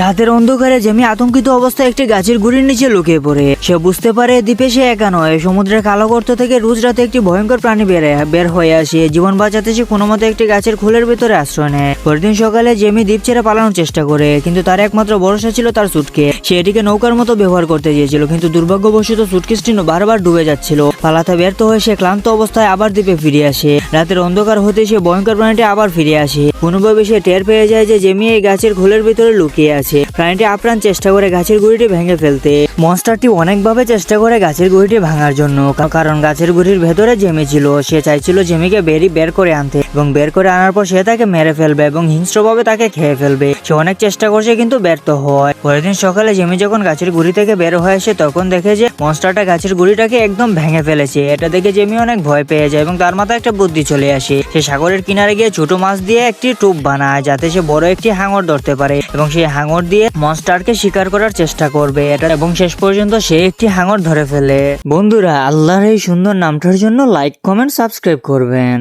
রাতের অন্ধকারে জেমি আতঙ্কিত অবস্থায় একটি গাছের গুড়ির নিচে লুকিয়ে পড়ে। সে বুঝতে পারে দ্বীপে সে একা নয়। সমুদ্রের কালো গর্ত থেকে রোজ রাতে একটি ভয়ঙ্কর প্রাণী বেড়ে বের হয়ে আসে। জীবন বাঁচাতে সে কোনো মতে একটি গাছের খোলের ভিতরে আশ্রয় নেয়। পরদিন সকালে জেমি দ্বীপ ছেড়ে পালানোর চেষ্টা করে, কিন্তু তার একমাত্র ভরসা ছিল তার সুটকে সে এটিকে নৌকার মতো ব্যবহার করতে চেয়েছিল, কিন্তু দুর্ভাগ্যবশত সুটকেসটি বারবার ডুবে যাচ্ছিল। পালাতে ব্যর্থ হয়ে সে ক্লান্ত অবস্থায় আবার দ্বীপে ফিরে আসে। রাতের অন্ধকার হতে সে ভয়ঙ্কর প্রাণীটি আবার ফিরে আসে। কোনোভাবে সে টের পেয়ে যায় যে জেমি এই গাছের খোলের ভিতরে লুকিয়ে আছে। প্রাণীটি আপ্রাণ চেষ্টা করে গাছের গুড়িটি ভেঙে ফেলতে। মনস্টারটি অনেকভাবে চেষ্টা করে গাছের গুড়িটি ভাঙার জন্য কারণ গাছের গুড়ির ভেতরে জেমি ছিল। সে চাইছিল জেমিকে বেরি বের করে আনতে এবং বের করে আনার পর সে তাকে মেরে ফেলবে এবং হিংস্রভাবে তাকে খেয়ে ফেলবে। সে অনেক চেষ্টা করছে কিন্তু ব্যর্থ হয়। পরের দিন সকালে জেমি যখন গাছের গুড়ি থেকে বের হয়ে আসে তখন দেখে যে মনস্টারটা গাছের গুড়িটাকে একদম ভেঙে ফেলেছে। এটা দেখে জেমি অনেক ভয় পেয়ে যায় এবং তার মাথায় একটা বুদ্ধি চলে আসে। সে সাগরের কিনারে গিয়ে ছোট মাছ দিয়ে একটি টুপ বানায়, যাতে সে বড় একটি হাঙর ধরতে পারে এবং সেই হাঙর দিয়ে মনস্টারকে শিকার করার চেষ্টা করবে। এটা এবং শেষ পর্যন্ত সে একটি হাঙর ধরে ফেলে। বন্ধুরা, আল্লাহর এই সুন্দর নামটার জন্য লাইক কমেন্ট সাবস্ক্রাইব করবেন।